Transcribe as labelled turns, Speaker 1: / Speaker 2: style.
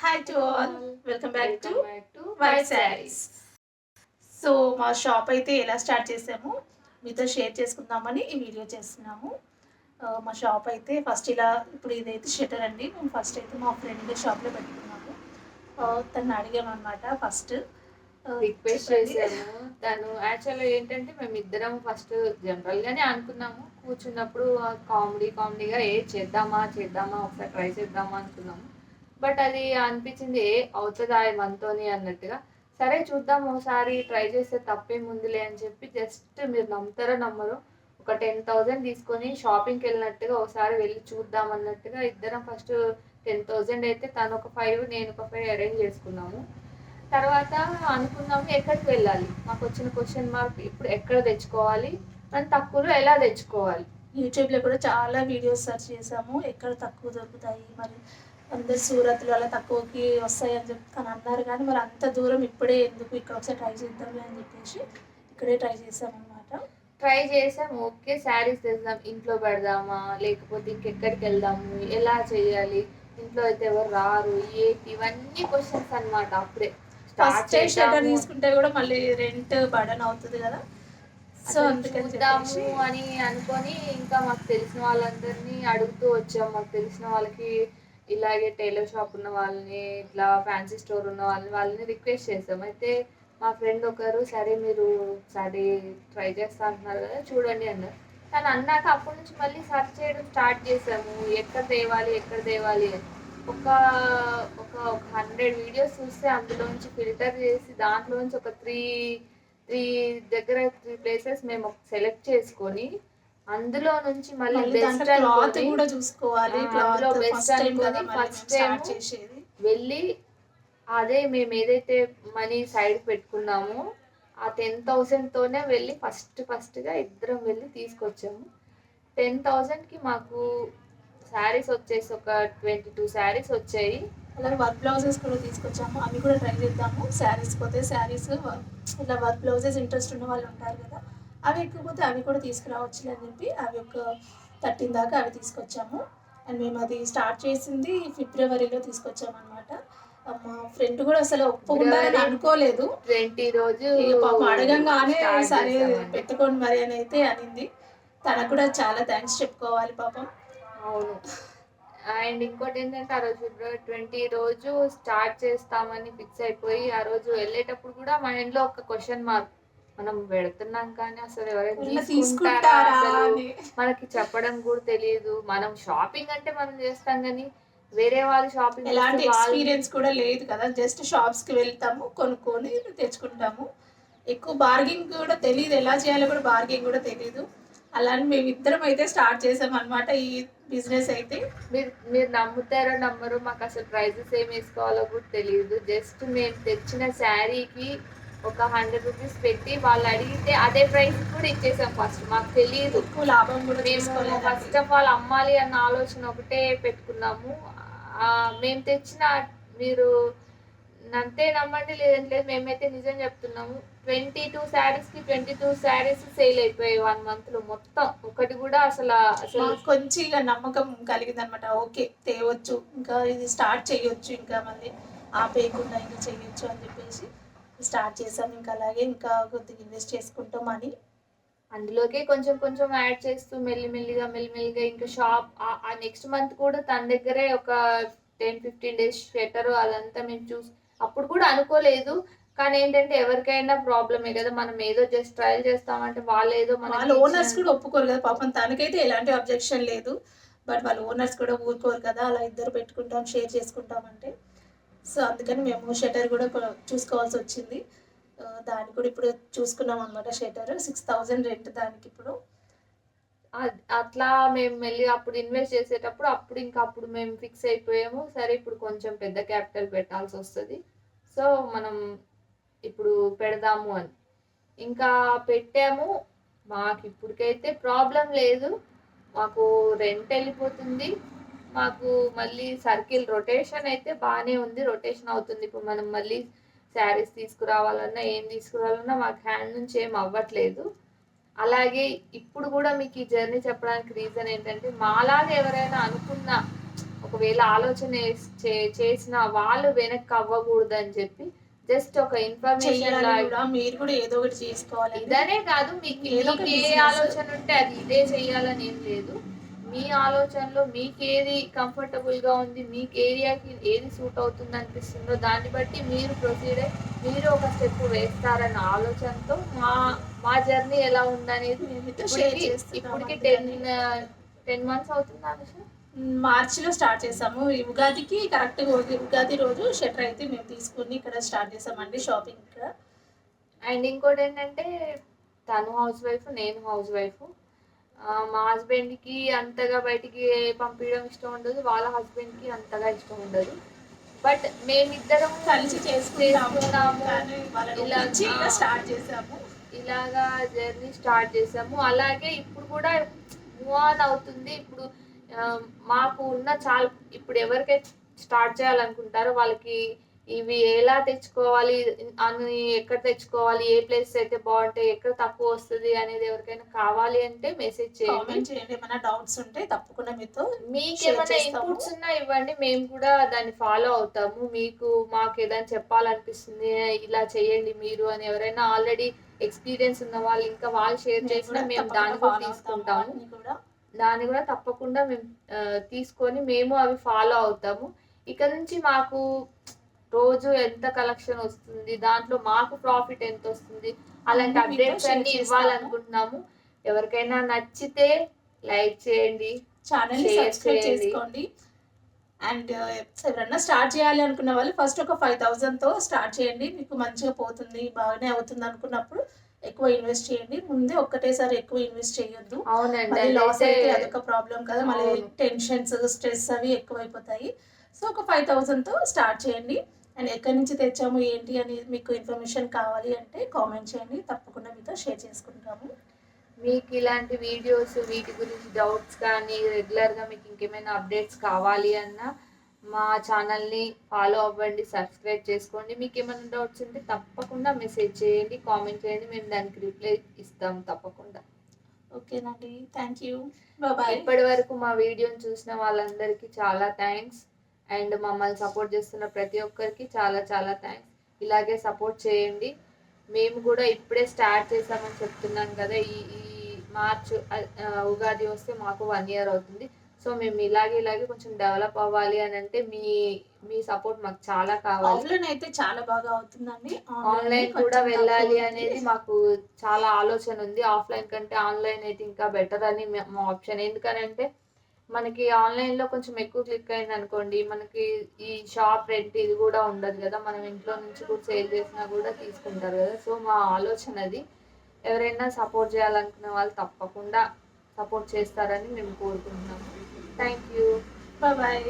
Speaker 1: Hi to all welcome back to white saris so మా shop అయితే ఎలా start చేసాము? మీతో షేర్ చేసుకుందామని ఈ వీడియో చేస్తున్నాము. మా షాప్ అయితే ఫస్ట్ ఇలా ఇప్పుడు ఇదైతే షటర్ అండి. మేము ఫస్ట్ అయితే మా ఫ్రెండ్ షాప్లో పెట్టుకున్నాము. తను అడిగాము అనమాట ఫస్ట్
Speaker 2: రిక్వెస్ట్ చేశాను. తను యాక్చువల్గా ఏంటంటే మేము ఇద్దరం ఫస్ట్ జనరల్ గానే అనుకున్నాము. కూర్చున్నప్పుడు కామెడీ కామెడీగా ఏ చేద్దామా చేద్దామా ఒకసారి ట్రై చేద్దామా అనుకున్నాము. బట్ అది అనిపించింది ఏ అవుతుందా మనతోని అన్నట్టుగా. సరే చూద్దాం ఒకసారి ట్రై చేస్తే తప్పేముందిలే అని చెప్పి జస్ట్ మీరు నమ్ముతారో నమ్మరు ఒక టెన్ థౌజండ్ తీసుకొని షాపింగ్కి వెళ్ళినట్టుగా ఒకసారి వెళ్ళి చూద్దాం అన్నట్టుగా ఇద్దరం ఫస్ట్ టెన్ థౌజండ్ అయితే తను ఒక ఫైవ్ నేను ఒక ఫైవ్ అరేంజ్ చేసుకున్నాము. తర్వాత అనుకున్నాము ఎక్కడికి వెళ్ళాలి? మాకు వచ్చిన క్వశ్చన్ మార్క్ ఇప్పుడు ఎక్కడ తెచ్చుకోవాలి? అని తక్కువలో ఎలా తెచ్చుకోవాలి?
Speaker 1: యూట్యూబ్లో కూడా చాలా వీడియోస్ సెర్చ్ చేసాము ఎక్కడ తక్కువ దొరుకుతాయి మరి అందరు సూరత్లో అలా తక్కువకి వస్తాయి అని చెప్పి తను అన్నారు. కానీ మరి అంత దూరం ఇప్పుడే ఎందుకు ఇక్కడ ఒకసారి ట్రై చేద్దాంలే అని చెప్పేసి ఇక్కడే ట్రై చేసామన్నమాట
Speaker 2: ట్రై చేసాం ఓకే శారీస్ తెద్దాం ఇంట్లో పెడదామా లేకపోతే ఇంకెక్కడికి వెళ్దాము ఎలా చేయాలి ఇంట్లో అయితే ఎవరు రారు ఏంటి ఇవన్నీ క్వశ్చన్స్ అన్నమాట అప్పుడే. స్టార్ట్
Speaker 1: ఫస్ట్
Speaker 2: చేద్దాము.
Speaker 1: తీసుకుంటే కూడా మళ్ళీ రెంట్ బర్డన్ అవుతుంది కదా. సో
Speaker 2: చూద్దాము అని అనుకొని ఇంకా మాకు తెలిసిన వాళ్ళందరినీ అడుగుతూ వచ్చాం మాకు తెలిసిన వాళ్ళకి ఇలాగే టైలర్ షాప్ ఉన్న వాళ్ళని ఇట్లా ఫ్యాన్సీ స్టోర్ ఉన్న వాళ్ళని వాళ్ళని రిక్వెస్ట్ చేసాం అయితే మా ఫ్రెండ్ ఒకరు సరే మీరు సరే ట్రై చేస్తా అంటున్నారు కదా చూడండి అన్నారు. కానీ అన్నాక అప్పటి నుంచి మళ్ళీ సర్చ్ చేయడం స్టార్ట్ చేసాము. ఎక్కడ తేవాలి ఎక్కడ తేవాలి అని. ఒక ఒక ఒక హండ్రెడ్ వీడియోస్ చూస్తే అందులోంచి ఫిల్టర్ చేసి దాంట్లోంచి ఒక త్రీ త్రీ దగ్గర త్రీ ప్లేసెస్ మేము సెలెక్ట్ చేసుకొని అందులో నుంచి మళ్ళీ బెస్ట్
Speaker 1: క్లాత్
Speaker 2: అనుకొని
Speaker 1: కూడా చూసుకోవాలి క్లాత్
Speaker 2: అందులో best
Speaker 1: ఫస్ట్ టైం
Speaker 2: అనుకొని
Speaker 1: చేసేది.
Speaker 2: వెళ్ళి అదే మేము ఏదైతే మనీ సైడ్ పెట్టుకున్నామో ఆ టెన్ తోనే వెళ్ళి ఫస్ట్ ఫస్ట్గా ఇద్దరం వెళ్ళి తీసుకొచ్చాము. టెన్ థౌజండ్కి మాకు శారీస్ వచ్చేసి ఒక ట్వంటీ టూ శారీస్ వచ్చాయి.
Speaker 1: అలాగే వర్క్ బ్లౌజెస్ కూడా తీసుకొచ్చాము. అవి కూడా ట్రై చేద్దాము. శారీస్ పోతే శారీస్ ఇలా వర్క్ బ్లౌజెస్ ఇంట్రెస్ట్ ఉన్న వాళ్ళు ఉంటారు కదా అవి ఎక్కకపోతే అవి కూడా తీసుకురావచ్చు అని చెప్పి అవి ఒక థర్టీన్ దాకా అవి తీసుకొచ్చాము. అండ్ మేము అది స్టార్ట్ చేసింది ఫిబ్రవరిలో తీసుకొచ్చాము అనమాట మా ఫ్రెండ్ కూడా అసలు ఒప్పుకుంటారని అనుకోలేదు.
Speaker 2: ట్వంటీ రోజు
Speaker 1: పాపం అడగంగానే సరే. పెట్టుకోండి మరి అని అయితే అనింది. తనకు కూడా చాలా థ్యాంక్స్ చెప్పుకోవాలి పాపం.
Speaker 2: అవును. అండ్ ఇంకోటి ఏంటంటే ఆ రోజు ఫిబ్రవరి ట్వంటీ రోజు స్టార్ట్ చేస్తామని ఫిక్స్ అయిపోయి ఆ రోజు వెళ్ళేటప్పుడు కూడా మైండ్లో ఒక క్వశ్చన్ మార్క్ మనం పెడుతున్నాం కానీ అసలు ఎవరైనా తీసుకుంటారా అసలు? మనకి చెప్పడం కూడా తెలియదు మనం షాపింగ్ అంటే మనం చేస్తాం కానీ వేరే వాళ్ళు షాపింగ్
Speaker 1: ఎలాంటి ఎక్స్పీరియన్స్ కూడా లేదు కదా. జస్ట్ షాప్స్కి వెళ్తాము కొనుక్కొని తెచ్చుకుంటాము. ఎక్కువ బార్గింగ్ కూడా తెలియదు ఎలా చేయాలో కూడా బార్గింగ్ కూడా తెలియదు అలానే మేము ఇద్దరం అయితే స్టార్ట్ చేసాం అనమాట ఈ బిజినెస్ అయితే.
Speaker 2: మీరు మీరు నమ్ముతారో నమ్మరు మాకు అసలు ప్రైజెస్ ఏం వేసుకోవాలో కూడా తెలియదు జస్ట్ మేము తెచ్చిన శారీకి ఒక హండ్రెడ్ రూపీస్ పెట్టి వాళ్ళు అడిగితే అదే ప్రైస్ కూడా ఇచ్చేసాం ఫస్ట్ మాకు తెలియదు
Speaker 1: ఎక్కువ లాభం కూడా
Speaker 2: మేము ఫస్ట్ ఆఫ్ ఆల్ అమ్మాలి అన్న ఆలోచన ఒకటే పెట్టుకున్నాము. మేము తెచ్చిన మీరు అంతే నమ్మండి లేదంటే లేదు మేమైతే నిజం చెప్తున్నాము. ట్వంటీ టూ శారీస్కి ట్వంటీ టూ శారీస్ సేల్ అయిపోయాయి వన్ మంత్లో మొత్తం. ఒకటి కూడా అసలు అసలు
Speaker 1: కొంచెం ఇక నమ్మకం కలిగింది అనమాట ఓకే తేవచ్చు. ఇంకా ఇది స్టార్ట్ చేయొచ్చు ఇంకా మళ్ళీ. ఆపేయకుండా ఇంకా చేయొచ్చు అని చెప్పేసి. స్టార్ట్ చేసాం ఇంకా అలాగే ఇంకా కొద్దిగా ఇన్వెస్ట్ చేసుకుంటాం మనీ.
Speaker 2: అందులోకే కొంచెం కొంచెం యాడ్ చేస్తూ మెల్లిమెల్లిగా మెల్లిమెల్లిగా ఇంకా షాప్ ఆ నెక్స్ట్ మంత్ కూడా తన దగ్గరే ఒక టెన్ ఫిఫ్టీన్ డేస్ షెటర్ అదంతా మేము చూసి అప్పుడు కూడా అనుకోలేదు. కానీ ఏంటంటే ఎవరికైనా ప్రాబ్లమే కదా. మనం ఏదో జస్ట్ ట్రయల్ చేస్తామంటే వాళ్ళు ఏదో
Speaker 1: వాళ్ళ
Speaker 2: మనకి
Speaker 1: ఓనర్స్ కూడా ఒప్పుకోరు కదా. పాపం తనకైతే ఎలాంటి అబ్జెక్షన్ లేదు. బట్ వాళ్ళ ఓనర్స్ కూడా ఊరుకోరు కదా. అలా ఇద్దరు పెట్టుకుంటాం షేర్ చేసుకుంటాం అంటే. సో అందుకని మేము షటర్ కూడా చూసుకోవాల్సి వచ్చింది. దాన్ని కూడా ఇప్పుడు చూసుకున్నాం అనమాట షటర్. సిక్స్ థౌజండ్ రెంట్ దానికి ఇప్పుడు.
Speaker 2: అట్లా మేము మళ్ళీ అప్పుడు ఇన్వెస్ట్ చేసేటప్పుడు అప్పుడు ఇంకా అప్పుడు మేము ఫిక్స్ అయిపోయాము. సరే ఇప్పుడు కొంచెం పెద్ద క్యాపిటల్ పెట్టాల్సి వస్తుంది. సో మనం ఇప్పుడు పెడదాము అని. ఇంకా పెట్టాము. మాకు ఇప్పటికైతే ప్రాబ్లం లేదు. మాకు రెంట్ వెళ్ళిపోతుంది. మాకు మళ్ళీ సర్కిల్ రొటేషన్ అయితే బాగానే ఉంది రొటేషన్ అవుతుంది. ఇప్పుడు మనం మళ్ళీ శారీస్ తీసుకురావాలన్నా ఏం తీసుకురావాలన్నా మాకు హ్యాండ్ నుంచి ఏం అవ్వట్లేదు. అలాగే ఇప్పుడు కూడా మీకు ఈ జర్నీ చెప్పడానికి రీజన్ ఏంటంటే మాలాగా ఎవరైనా అనుకున్నా ఒకవేళ ఆలోచన చేసిన వాళ్ళు వెనక్కి అవ్వకూడదు అని చెప్పి జస్ట్ ఒక ఇన్ఫర్మేషన్
Speaker 1: మీరు కూడా ఏదో ఒకటి చేసుకోవాలి
Speaker 2: ఇదనే కాదు మీకు ఏ. ఆలోచన ఉంటే అది ఇదే చెయ్యాలని ఏం లేదు. మీ ఆలోచనలో మీకు ఏది కంఫర్టబుల్గా ఉంది మీకు ఏరియాకి ఏది సూట్ అవుతుంది అనిపిస్తుందో దాన్ని బట్టి మీరు ప్రొసీడ్ అయ్యి మీరు ఒక స్టెప్ వేస్తారన్న ఆలోచనతో మా మా జర్నీ ఎలా ఉందనేది ఇప్పటికి టెన్. టెన్ మంత్స్ అవుతుంది అనుష?
Speaker 1: మార్చి లో స్టార్ట్ చేసాము. ఉగాదికి కరెక్ట్ ఉగాది రోజు షట్టర్ అయితే మేము తీసుకుని ఇక్కడ స్టార్ట్ చేసామండి షాపింగ్. ఇక్కడ
Speaker 2: అండ్ ఇంకోటి ఏంటంటే తను హౌస్ వైఫ్ నేను హౌస్ వైఫ్. మా హస్బెండ్కి అంతగా బయటికి పంపించడం ఇష్టం ఉండదు వాళ్ళ హస్బెండ్కి అంతగా ఇష్టం ఉండదు బట్ మేమిద్దరం
Speaker 1: కలిసి చేసుకుంటాము
Speaker 2: చేసుకున్నాము. ఇలా-.
Speaker 1: స్టార్ట్ చేసాము
Speaker 2: ఇలాగా జర్నీ స్టార్ట్ చేసాము అలాగే ఇప్పుడు కూడా మూవ్ ఆన్ అవుతుంది ఇప్పుడు మాకు ఉన్న చాలా ఇప్పుడు ఎవరికైతే స్టార్ట్ చేయాలనుకుంటారో వాళ్ళకి ఇవి ఎలా తెచ్చుకోవాలి అని ఎక్కడ తెచ్చుకోవాలి ఏ ప్లేస్ అయితే బాగుంటాయి ఎక్కడ తక్కువ వస్తుంది అనేది ఎవరికైనా కావాలి అంటే మెసేజ్ చేయండి.
Speaker 1: ఏమైనా డౌట్స్ ఉంటే తప్పకుండా మీతో
Speaker 2: మీకు ఏమైనా. ఇన్పుట్స్ ఉన్నా ఇవ్వండి. మేము కూడా దాన్ని ఫాలో అవుతాము. మీకు మాకు ఏదైనా చెప్పాలనిపిస్తుంది ఇలా చేయండి మీరు అని ఎవరైనా ఆల్రెడీ ఎక్స్పీరియన్స్ ఉన్న వాళ్ళు ఇంకా వాళ్ళు షేర్ చేసినా మేము దాన్ని కూడా తీసుకుంటాము. దాన్ని కూడా తప్పకుండా మేము తీసుకొని మేము అవి ఫాలో అవుతాము. ఇక నుంచి మాకు రోజు ఎంత కలెక్షన్ వస్తుంది దాంట్లో మాకు ప్రాఫిట్ ఎంత వస్తుంది అలాంటి అప్డేట్స్ అన్ని. ఇవ్వాలనుకుంటున్నాము. ఎవరికైనా నచ్చితే లైక్ చేయండి
Speaker 1: ఛానల్ సబ్స్క్రైబ్. చేసుకోండి. అండ్ ఎవరన్నా స్టార్ట్ చేయాలి అనుకున్న వాళ్ళు ఫస్ట్ ఒక ఫైవ్ థౌజండ్తో స్టార్ట్ చేయండి. మీకు మంచిగా పోతుంది బాగానే అవుతుంది అనుకున్నప్పుడు ఎక్కువ ఇన్వెస్ట్ చేయండి. ముందే ఒక్కటేసారి ఎక్కువ ఇన్వెస్ట్ చేయొద్దు.
Speaker 2: అవునండి.
Speaker 1: లాస్ అయితే అదొక ప్రాబ్లం కదా. మళ్ళీ. టెన్షన్స్ స్ట్రెస్ అవి ఎక్కువైపోతాయి. సో ఒక ఫైవ్ థౌజండ్తో స్టార్ట్ చేయండి. అండ్ ఎక్కడి నుంచి తెచ్చాము ఏంటి అనేది మీకు ఇన్ఫర్మేషన్ కావాలి అంటే కామెంట్ చేయండి. తప్పకుండా మీతో షేర్ చేసుకుంటాము.
Speaker 2: మీకు ఇలాంటి వీడియోస్ వీటి గురించి డౌట్స్ కానీ రెగ్యులర్గా మీకు ఇంకేమైనా అప్డేట్స్ కావాలి అన్నా మా ఛానల్ని ఫాలో అవ్వండి సబ్స్క్రైబ్ చేసుకోండి. మీకు ఏమైనా డౌట్స్ ఉంటే తప్పకుండా మెసేజ్ చేయండి కామెంట్ చేయండి. మేము దానికి రిప్లై ఇస్తాం తప్పకుండా.
Speaker 1: ఓకేనండి థ్యాంక్ యూ
Speaker 2: ఇప్పటి వరకు మా వీడియోని చూసిన వాళ్ళందరికీ చాలా థ్యాంక్స్ అండ్ మమ్మల్ని సపోర్ట్ చేస్తున్న ప్రతి ఒక్కరికి చాలా చాలా థ్యాంక్స్. ఇలాగే సపోర్ట్ చేయండి. మేము కూడా ఇప్పుడే స్టార్ట్ చేసామని చెప్తున్నాం కదా ఈ ఈ మార్చ్ ఉగాది వస్తే మాకు వన్ ఇయర్ అవుతుంది. సో మేము ఇలాగే ఇలాగే కొంచెం డెవలప్ అవ్వాలి అని అంటే మీ మీ సపోర్ట్ మాకు చాలా కావాలి.
Speaker 1: ఆఫ్లైన్ అయితే చాలా బాగా అవుతుందండి.
Speaker 2: ఆన్లైన్ కూడా వెళ్ళాలి అనేది మాకు చాలా ఆలోచన ఉంది. ఆఫ్లైన్ కంటే ఆన్లైన్ అయితే ఇంకా బెటర్ అని మే- మా ఆప్షన్ ఎందుకనంటే మనకి ఆన్లైన్లో కొంచెం ఎక్కువ క్లిక్ అయింది అనుకోండి మనకి ఈ షాప్ రెంట్ ఇది కూడా ఉండదు కదా. మనం ఇంట్లో నుంచి కూడా సేల్ చేసినా కూడా తీసుకుంటారు కదా. సో మా ఆలోచన అది. ఎవరైనా సపోర్ట్ చేయాలనుకునే వాళ్ళు తప్పకుండా సపోర్ట్ చేస్తారని మేము కోరుకుంటున్నాం. Thank you
Speaker 1: bye